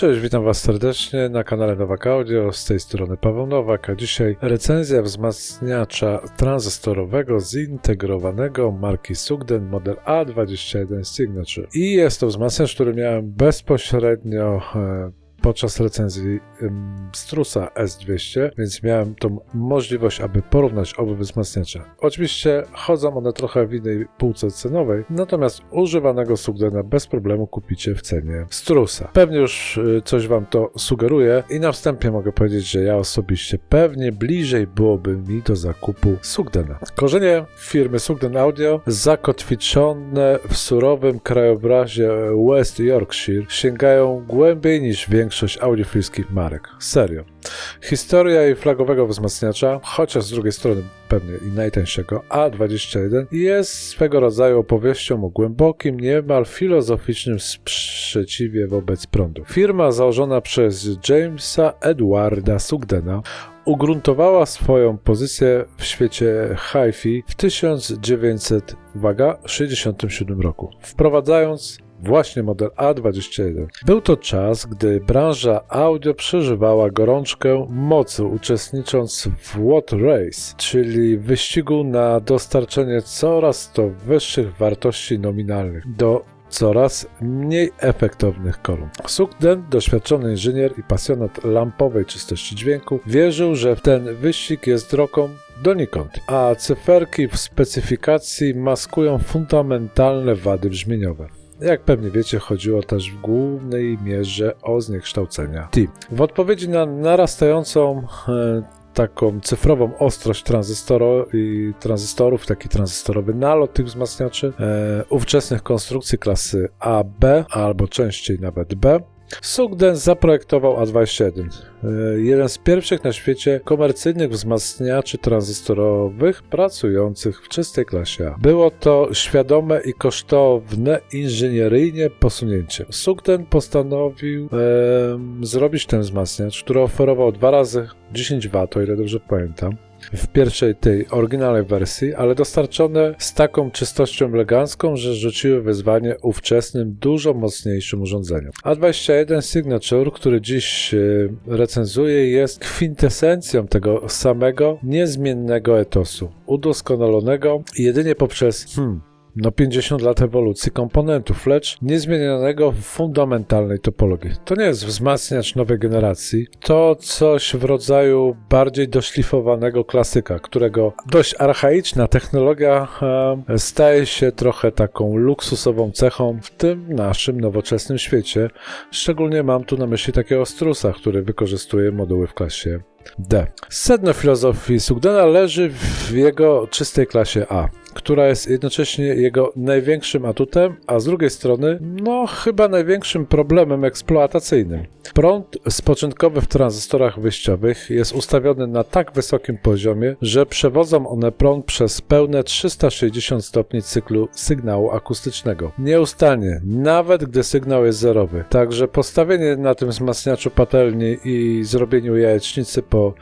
Cześć, witam Was serdecznie na kanale Nowak Audio, z tej strony Paweł Nowak, a dzisiaj recenzja wzmacniacza tranzystorowego zintegrowanego marki Sugden model A21 Signature. I jest to wzmacniacz, który miałem bezpośrednio e, podczas recenzji Strusa S200, więc miałem tą możliwość, aby porównać oba wzmacniacze. Oczywiście chodzą one trochę w innej półce cenowej, natomiast używanego Sugdena bez problemu kupicie w cenie Strusa. Pewnie już y, coś Wam to sugeruje i na wstępie mogę powiedzieć, że ja osobiście pewnie bliżej byłoby mi do zakupu Sugdena. Korzenie firmy Sugden Audio zakotwiczone w surowym krajobrazie West Yorkshire sięgają głębiej niż większość audiofilskich marek. Serio. Historia jej flagowego wzmacniacza, chociaż z drugiej strony pewnie i najtańszego, A21, jest swego rodzaju opowieścią o głębokim, niemal filozoficznym sprzeciwie wobec prądu. Firma założona przez Jamesa Edwarda Sugdena ugruntowała swoją pozycję w świecie hi-fi w 1967 roku, wprowadzając właśnie model A21. Był to czas, gdy branża audio przeżywała gorączkę mocy, uczestnicząc w Watt Race, czyli wyścigu na dostarczenie coraz to wyższych wartości nominalnych do coraz mniej efektownych kolumn. Sugden, doświadczony inżynier i pasjonat lampowej czystości dźwięku, wierzył, że ten wyścig jest drogą donikąd, a cyferki w specyfikacji maskują fundamentalne wady brzmieniowe. Jak pewnie wiecie, chodziło też w głównej mierze o zniekształcenia T. W odpowiedzi na narastającą e, taką cyfrową ostrość i tranzystorów, taki tranzystorowy nalot tych wzmacniaczy, e, ówczesnych konstrukcji klasy AB, albo częściej nawet B, Sugden zaprojektował A21, e, jeden z pierwszych na świecie komercyjnych wzmacniaczy tranzystorowych pracujących w czystej klasie A. Było to świadome i kosztowne inżynieryjnie posunięcie. Sugden postanowił e, zrobić ten wzmacniacz, który oferował dwa razy 10 W, o ile dobrze pamiętam w pierwszej tej oryginalnej wersji, ale dostarczone z taką czystością elegancką, że rzuciły wyzwanie ówczesnym, dużo mocniejszym urządzeniom. A21 Signature, który dziś e, recenzuję, jest kwintesencją tego samego, niezmiennego etosu, udoskonalonego jedynie poprzez hmm, no 50 lat ewolucji komponentów, lecz niezmienionego w fundamentalnej topologii. To nie jest wzmacniacz nowej generacji, to coś w rodzaju bardziej doszlifowanego klasyka, którego dość archaiczna technologia e, staje się trochę taką luksusową cechą w tym naszym nowoczesnym świecie. Szczególnie mam tu na myśli takiego Strusa, który wykorzystuje moduły w klasie D. Sedno filozofii Sugdena leży w jego czystej klasie A, która jest jednocześnie jego największym atutem, a z drugiej strony, no chyba największym problemem eksploatacyjnym. Prąd spoczynkowy w tranzystorach wyjściowych jest ustawiony na tak wysokim poziomie, że przewodzą one prąd przez pełne 360 stopni cyklu sygnału akustycznego. Nieustannie, nawet gdy sygnał jest zerowy. Także postawienie na tym wzmacniaczu patelni i zrobieniu jajecznicy po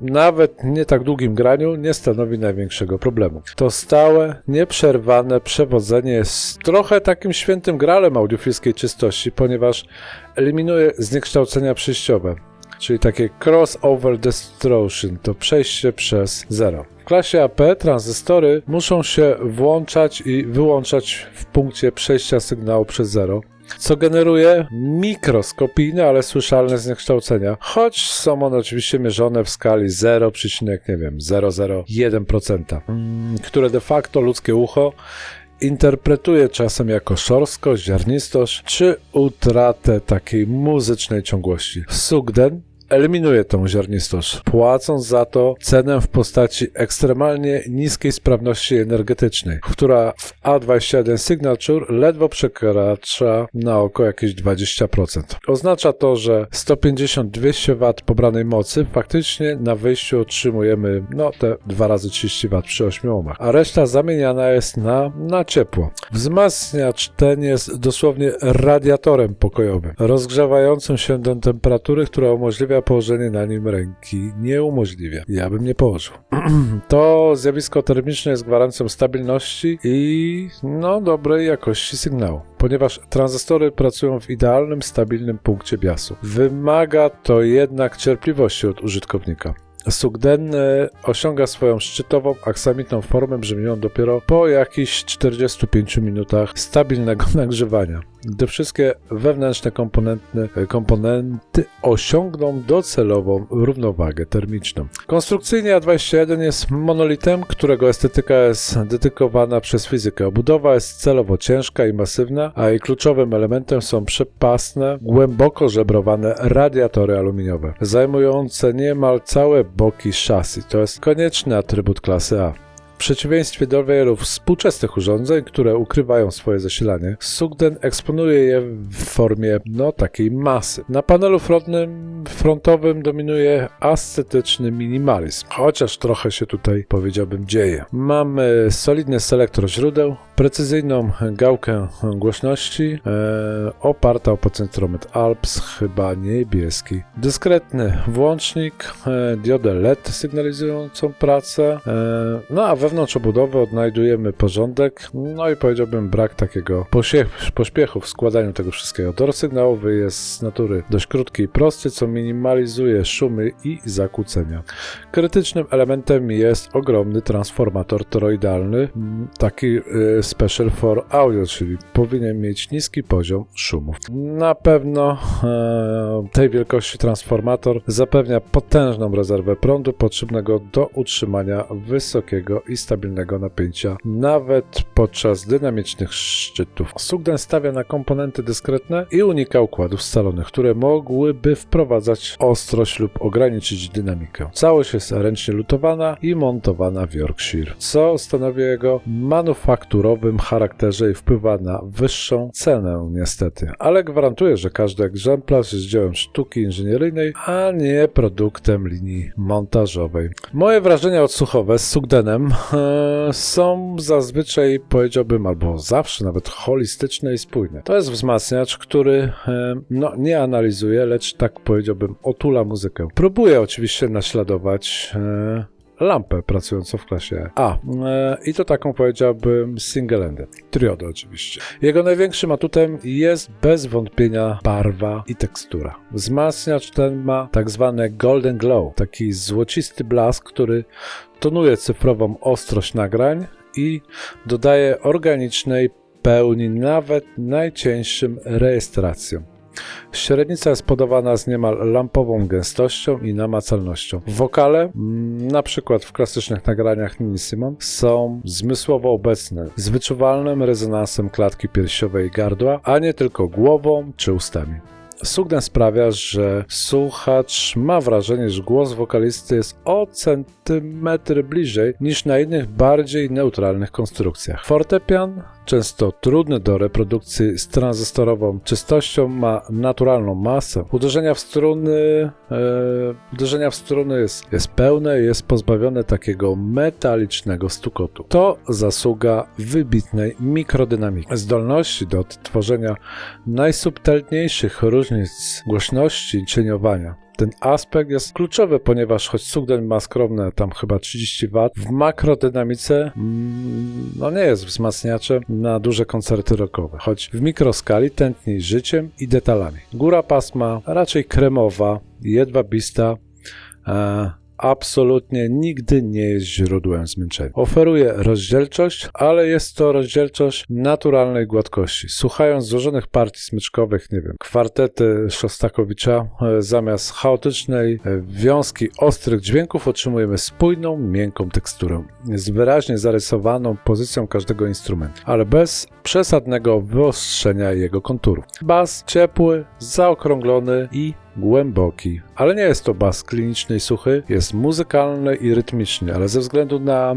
nawet nie tak długim graniu nie stanowi największego problemu. To stałe, nieprzerwane przewodzenie jest trochę takim świętym gralem audiofilskiej czystości, ponieważ eliminuje zniekształcenia przejściowe, czyli takie crossover distortion, to przejście przez zero. W klasie AP tranzystory muszą się włączać i wyłączać w punkcie przejścia sygnału przez zero co generuje mikroskopijne, ale słyszalne zniekształcenia, choć są one oczywiście mierzone w skali 0, nie wiem, 0,01%, mm, które de facto ludzkie ucho interpretuje czasem jako szorstkość, ziarnistość czy utratę takiej muzycznej ciągłości. Sugden eliminuje tą ziarnistość, płacąc za to cenę w postaci ekstremalnie niskiej sprawności energetycznej, która w A21 Signature ledwo przekracza na oko jakieś 20%. Oznacza to, że 150-200 W pobranej mocy faktycznie na wyjściu otrzymujemy no te 2 razy 30 W przy 8 ohmach, a reszta zamieniana jest na, na ciepło. Wzmacniacz ten jest dosłownie radiatorem pokojowym, rozgrzewającym się do temperatury, która umożliwia położenie na nim ręki. Nie umożliwia. Ja bym nie położył. to zjawisko termiczne jest gwarancją stabilności i no dobrej jakości sygnału, ponieważ tranzystory pracują w idealnym, stabilnym punkcie biasu. Wymaga to jednak cierpliwości od użytkownika. Sugden osiąga swoją szczytową, aksamitną formę brzmieniową dopiero po jakichś 45 minutach stabilnego nagrzewania, gdy wszystkie wewnętrzne komponenty, komponenty osiągną docelową równowagę termiczną. Konstrukcyjnie A21 jest monolitem, którego estetyka jest dedykowana przez fizykę. Obudowa jest celowo ciężka i masywna, a jej kluczowym elementem są przepasne, głęboko żebrowane radiatory aluminiowe, zajmujące niemal całe boki szasy. To jest konieczny atrybut klasy A. Przeciwieństwie do wielu współczesnych urządzeń, które ukrywają swoje zasilanie, Sugden eksponuje je w formie no takiej masy. Na panelu frontnym, frontowym dominuje ascetyczny minimalizm, chociaż trochę się tutaj powiedziałbym dzieje. Mamy solidny selektor źródeł, precyzyjną gałkę głośności e, oparta o potencjometr Alps, chyba niebieski. Dyskretny włącznik, e, diodę LED sygnalizującą pracę, e, no a wewnątrz obudowy odnajdujemy porządek, no i powiedziałbym brak takiego pośpiechu w składaniu tego wszystkiego. Tor sygnałowy jest z natury dość krótki i prosty, co minimalizuje szumy i zakłócenia. Krytycznym elementem jest ogromny transformator toroidalny, taki y, special for audio, czyli powinien mieć niski poziom szumów. Na pewno e, tej wielkości transformator zapewnia potężną rezerwę prądu potrzebnego do utrzymania wysokiego i stabilnego napięcia, nawet podczas dynamicznych szczytów. Sugden stawia na komponenty dyskretne i unika układów scalonych, które mogłyby wprowadzać ostrość lub ograniczyć dynamikę. Całość jest ręcznie lutowana i montowana w Yorkshire, co stanowi jego manufakturowym charakterze i wpływa na wyższą cenę niestety, ale gwarantuję, że każdy egzemplarz jest dziełem sztuki inżynieryjnej, a nie produktem linii montażowej. Moje wrażenia odsłuchowe z Sugdenem e, są zazwyczaj, powiedziałbym, albo zawsze nawet holistyczne i spójne. To jest wzmacniacz, który e, no, nie analizuje, lecz tak powiedziałbym, otula muzykę. Próbuje oczywiście naśladować e, lampę pracującą w klasie A. E, I to taką powiedziałbym single-ended. Triodę oczywiście. Jego największym atutem jest bez wątpienia barwa i tekstura. Wzmacniacz ten ma tak zwany golden glow, taki złocisty blask, który tonuje cyfrową ostrość nagrań i dodaje organicznej pełni nawet najcieńszym rejestracjom. Średnica jest podawana z niemal lampową gęstością i namacalnością. Wokale, mm, na przykład w klasycznych nagraniach Nini Simon, są zmysłowo obecne, z wyczuwalnym rezonansem klatki piersiowej i gardła, a nie tylko głową czy ustami. Sugden sprawia, że słuchacz ma wrażenie, że głos wokalisty jest o bliżej niż na innych bardziej neutralnych konstrukcjach. Fortepian, często trudny do reprodukcji z tranzystorową czystością, ma naturalną masę. Uderzenia w struny, e, uderzenia w struny jest, jest pełne jest pozbawione takiego metalicznego stukotu. To zasługa wybitnej mikrodynamiki, zdolności do odtworzenia najsubtelniejszych różnic głośności cieniowania. Ten aspekt jest kluczowy, ponieważ choć Sugden ma skromne tam chyba 30 W, w makrodynamice mm, no nie jest wzmacniaczem na duże koncerty rockowe, choć w mikroskali tętni życiem i detalami. Góra pasma raczej kremowa, jedwabista, e, absolutnie nigdy nie jest źródłem zmęczenia. Oferuje rozdzielczość, ale jest to rozdzielczość naturalnej gładkości. Słuchając złożonych partii smyczkowych, nie wiem, kwartety Szostakowicza, e, zamiast chaotycznej e, wiązki ostrych dźwięków otrzymujemy spójną, miękką teksturę z wyraźnie zarysowaną pozycją każdego instrumentu, ale bez przesadnego wyostrzenia jego konturów. Bas ciepły, zaokrąglony i głęboki, ale nie jest to bas kliniczny i suchy, jest muzykalny i rytmiczny, ale ze względu na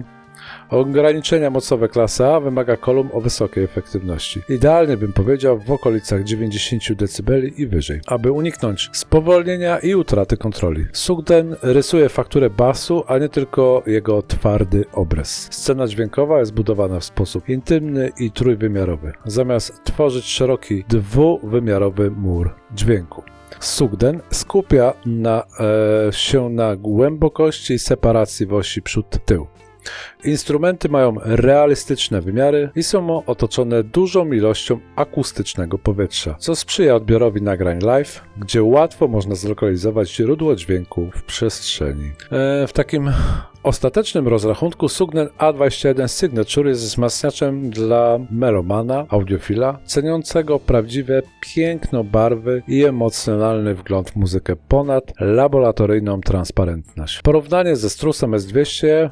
Ograniczenia mocowe klasy A wymaga kolumn o wysokiej efektywności. Idealnie bym powiedział w okolicach 90 dB i wyżej, aby uniknąć spowolnienia i utraty kontroli. Sugden rysuje fakturę basu, a nie tylko jego twardy obraz. Scena dźwiękowa jest budowana w sposób intymny i trójwymiarowy, zamiast tworzyć szeroki dwuwymiarowy mur dźwięku. Sugden skupia na, e, się na głębokości separacji w osi przód-tył. Instrumenty mają realistyczne wymiary i są otoczone dużą ilością akustycznego powietrza, co sprzyja odbiorowi nagrań live, gdzie łatwo można zlokalizować źródło dźwięku w przestrzeni. E, w takim ostatecznym rozrachunku Sugnen A21 Signature jest wzmacniaczem dla melomana, audiofila, ceniącego prawdziwe piękno barwy i emocjonalny wgląd w muzykę ponad laboratoryjną transparentność. Porównanie ze Strusem S200 e,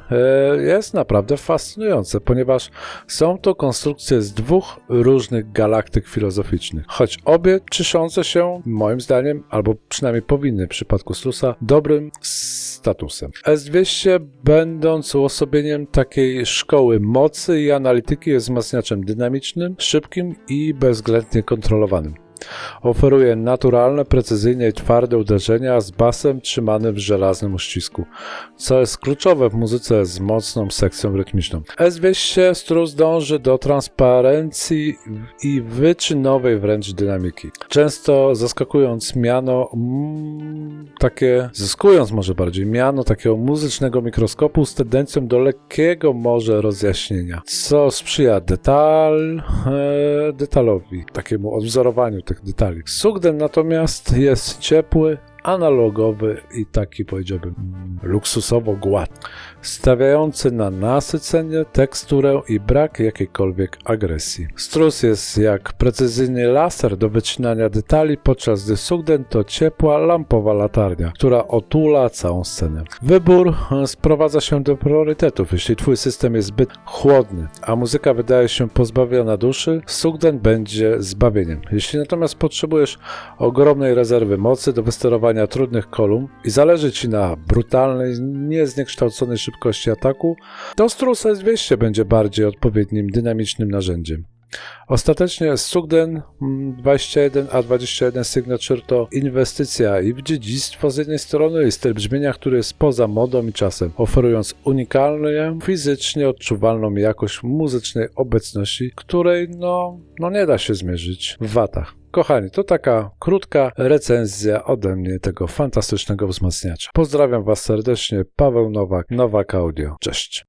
jest naprawdę fascynujące, ponieważ są to konstrukcje z dwóch różnych galaktyk filozoficznych, choć obie cieszące się, moim zdaniem, albo przynajmniej powinny w przypadku Strusa, dobrym statusem. S200 będąc uosobieniem takiej szkoły mocy i analityki jest wzmacniaczem dynamicznym, szybkim i bezwzględnie kontrolowanym. Oferuje naturalne, precyzyjne i twarde uderzenia z basem trzymanym w żelaznym uścisku, co jest kluczowe w muzyce z mocną sekcją rytmiczną. S200 Strus dąży do transparencji i wyczynowej wręcz dynamiki, często zaskakując miano mm, takie, zyskując może bardziej miano takiego muzycznego mikroskopu z tendencją do lekkiego może rozjaśnienia, co sprzyja detal, e, detalowi, takiemu odwzorowaniu tych detali. Sugden natomiast jest ciepły, analogowy i taki powiedziałbym luksusowo gładki, stawiający na nasycenie, teksturę i brak jakiejkolwiek agresji. Strus jest jak precyzyjny laser do wycinania detali, podczas gdy Sugden to ciepła lampowa latarnia, która otula całą scenę. Wybór e, sprowadza się do priorytetów. Jeśli twój system jest zbyt chłodny, a muzyka wydaje się pozbawiona duszy, Sugden będzie zbawieniem. Jeśli natomiast potrzebujesz ogromnej rezerwy mocy do wysterowania trudnych kolumn i zależy Ci na brutalnej, niezniekształconej szybkości ataku, to Strus S200 będzie bardziej odpowiednim, dynamicznym narzędziem. Ostatecznie Sugden 21 A21 Signature to inwestycja i w dziedzictwo z jednej strony i styl brzmienia, który jest poza modą i czasem, oferując unikalną, fizycznie odczuwalną jakość muzycznej obecności, której no, no nie da się zmierzyć w watach. Kochani, to taka krótka recenzja ode mnie tego fantastycznego wzmacniacza. Pozdrawiam Was serdecznie, Paweł Nowak, Nowak Audio. Cześć.